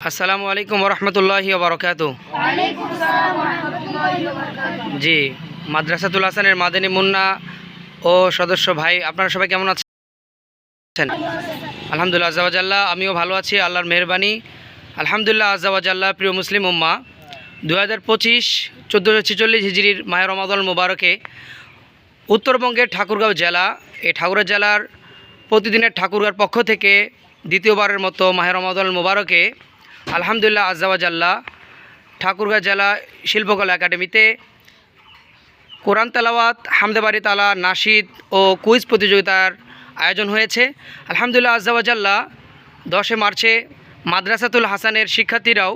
আসসালামু আলাইকুম রহমতুল্লাহি বরকাত জি, মাদ্রাসাতুল হাসানের মাদানী মুন্না ও সদস্য ভাই, আপনারা সবাই কেমন আছেন? আলহামদুলিল্লাহ আজাওয়াজাল্লাহ আমিও ভালো আছি, আল্লাহর মেহরবানি। আলহামদুলিল্লাহ আজাওয়াজাল্লাহ প্রিয় মুসলিম উম্মা দু হাজার পঁচিশ, চোদ্দোশো ছেচল্লিশ হিজড়ির মায়ের রমাদল মুবারকে উত্তরবঙ্গের ঠাকুরগাঁও জেলা, এই ঠাকুরগাঁও জেলার প্রতিদিনের ঠাকুরগাঁর পক্ষ থেকে দ্বিতীয়বারের মতো মাহের রমাদল মুবারকে আলহামদুলিল্লাহ আজাওয়াজাল্লাহ ঠাকুরগাঁও জেলা শিল্পকলা একাডেমিতে কোরআন তালাওয়াত হামদেবাড়ি তালা নাশিদ ও কুইজ প্রতিযোগিতার আয়োজন হয়েছে। আলহামদুলিল্লাহ আজাওয়াজাল্লাহ দশে মার্চে মাদ্রাসাতুল হাসানের শিক্ষার্থীরাও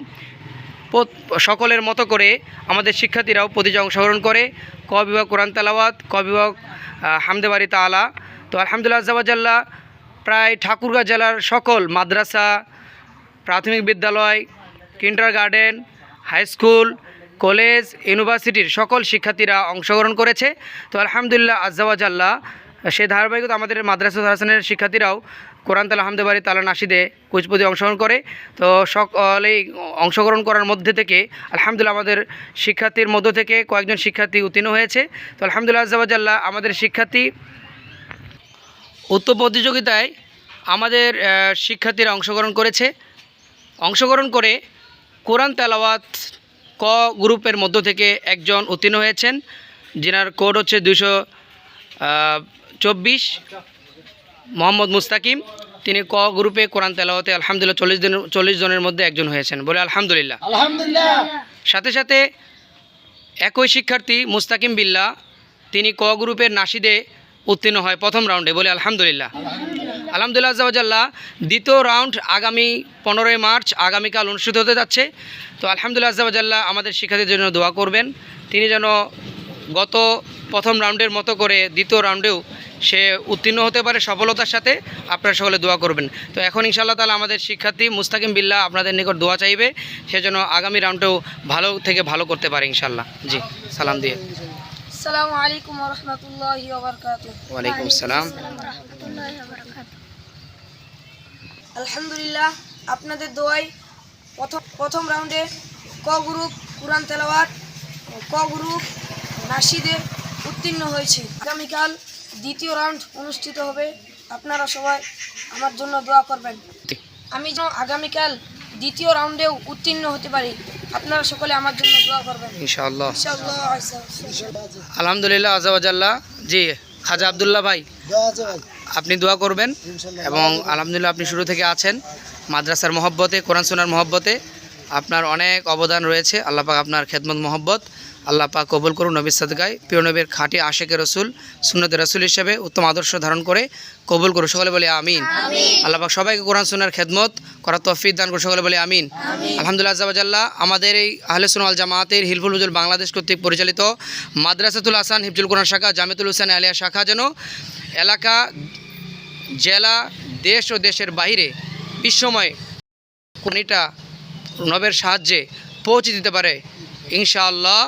সকলের মতো করে আমাদের শিক্ষার্থীরাও প্রতিযোগিতায় অংশগ্রহণ করে। ক বিভাগ কোরআন তালাওয়াত, ক বিভাগ হামদেবাড়ি তালা। তো আলহামদুলিল্লাহ আজাওয়াজাল্লাহ প্রায় ঠাকুরগাঁ জেলার সকল মাদ্রাসা প্রাথমিক বিদ্যালয় kindergarten high school college ইউনিভার্সিটির সকল শিক্ষার্থীরা অংশগ্রহণ করেছে। তো আলহামদুলিল্লাহ আজ্জাওয়াজাল্লাহ সে ধারাবাহিকতা আমাদের মাদ্রাসা হাসানের শিক্ষার্থীরাও কোরআন তালা হামদেবাড়ি তালা নাসিদে কুচপতি অংশগ্রহণ করে। তো সকলেই অংশগ্রহণ করার মধ্যে থেকে আলহামদুলিল্লাহ আমাদের শিক্ষার্থীর মধ্য থেকে কয়েকজন শিক্ষার্থী উত্তীর্ণ হয়েছে। তো আলহামদুলিল্লাহ আজ্জাওয়াজাল্লাহ আমাদের শিক্ষার্থী উক্ত প্রতিযোগিতায় আমাদের শিক্ষার্থীরা অংশগ্রহণ করেছে। অংশগ্রহণ করে কোরআন তেলাওয়াত ক গ্রুপের মধ্য থেকে একজন উত্তীর্ণ হয়েছেন যিনার কোড হচ্ছে দুশো চব্বিশ মোহাম্মদ মুস্তাকিম। তিনি ক গ্রুপে কোরআন তেলাওয়াতে আলহামদুলিল্লাহ চল্লিশ দিন চল্লিশ জনের মধ্যে একজন হয়েছেন বলে আলহামদুলিল্লাহ। আলহামদুলিল্লাহ। সাথে সাথে একই শিক্ষার্থী মুস্তাকিম বিল্লা তিনি ক গ্রুপের নাসিদে উত্তীর্ণ হয় প্রথম রাউন্ডে বলে আলহামদুলিল্লাহ। আলহামদুলিল্লাহ আজাল্লাহ দ্বিতীয় রাউন্ড আগামী পনেরোই মার্চ আগামীকাল অনুষ্ঠিত হতে যাচ্ছে। তো আলহামদুলিল্লাহ আজাল্লাহ আমাদের শিক্ষার্থীদের জন্য দোয়া করবেন। তিনি যেন গত প্রথম রাউন্ডের মতো করে দ্বিতীয় রাউন্ডেও সে উত্তীর্ণ হতে পারে সফলতার সাথে। আপনারা সকলে দোয়া করবেন। তো এখন ইনশাআল্লাহ তালা আমাদের শিক্ষার্থী মুস্তাকিম বিল্লাহ আপনাদের নিকট দোয়া চাইবে। সে যেন আগামী রাউন্ডেও ভালো থেকে ভালো করতে পারে ইনশাল্লাহ জি সালাম দিয়ে। আসসালামু আলাইকুম রহমতুল্লাহি ওয়ালাইকুম আসসালাম আলহামদুলিল্লাহ আপনাদের দোয়াই প্রথম প্রথম রাউন্ডে ক গ্রুপ কোরআন তেলাওয়াত ক গ্রুপ নাসিদে উত্তীর্ণ হয়েছে। আগামীকাল দ্বিতীয় রাউন্ড অনুষ্ঠিত হবে। আপনারা সবাই আমার জন্য দোয়া করবেন। আমি যেন আগামীকাল দ্বিতীয় রাউন্ডেও উত্তীর্ণ হতে পারি আপনারা সকলে আমার জন্য দোয়া করবেন। ইনশাআল্লাহ। আলহামদুলিল্লাহ আজাবাজাল্লাহ জি খাজা আবদুল্লাহ ভাই। আপনি দোয়া করবেন এবং আলহামদুলিল্লাহ আপনি শুরু থেকে আছেন মাদ্রাসার মহব্বতে কোরআন সোনার মহব্বতে। আপনার অনেক অবদান রয়েছে। আল্লাহ পাক আপনার খেদমত মহব্বত আল্লাহ পাক কবুল করুন নবীর সাদগায়। প্রিয় নবীর খাঁটি আশেকে রসুল সুন্নতে রসুল হিসেবে উত্তম আদর্শ ধারণ করে কবুল করুন। সকলে বলে আমিন। আল্লাহ পাক সবাইকে কোরআন সোনার খেদমত করার তফিক দান করুন। সকলে বলে আমিন। আলহামদুলিল্লাহ আজাবাজাল্লাহ আমাদের এই আহলে সুনাল জামাতের হিলফুল হুজুল বাংলাদেশ কর্তৃক পরিচালিত মাদ্রাসাতুল হাসান হিফজুল কোরআন শাখা জামেতুল হোসেন আলিয়া শাখা যেন এলাকা জেলা দেশ ও দেশের বাইরে বিশ্বময় কোনিটা নবের সাহায্যে পৌঁছে দিতে পারে। ইনশাআল্লাহ।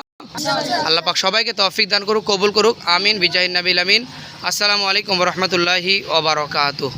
আল্লাহ পাক সবাইকে তৌফিক দান করুক, কবুল করুক। আমিন বিজাহিন নবিল আমিন। আসসালামু আলাইকুম রহমতুল্লাহি ওবরকাতুহ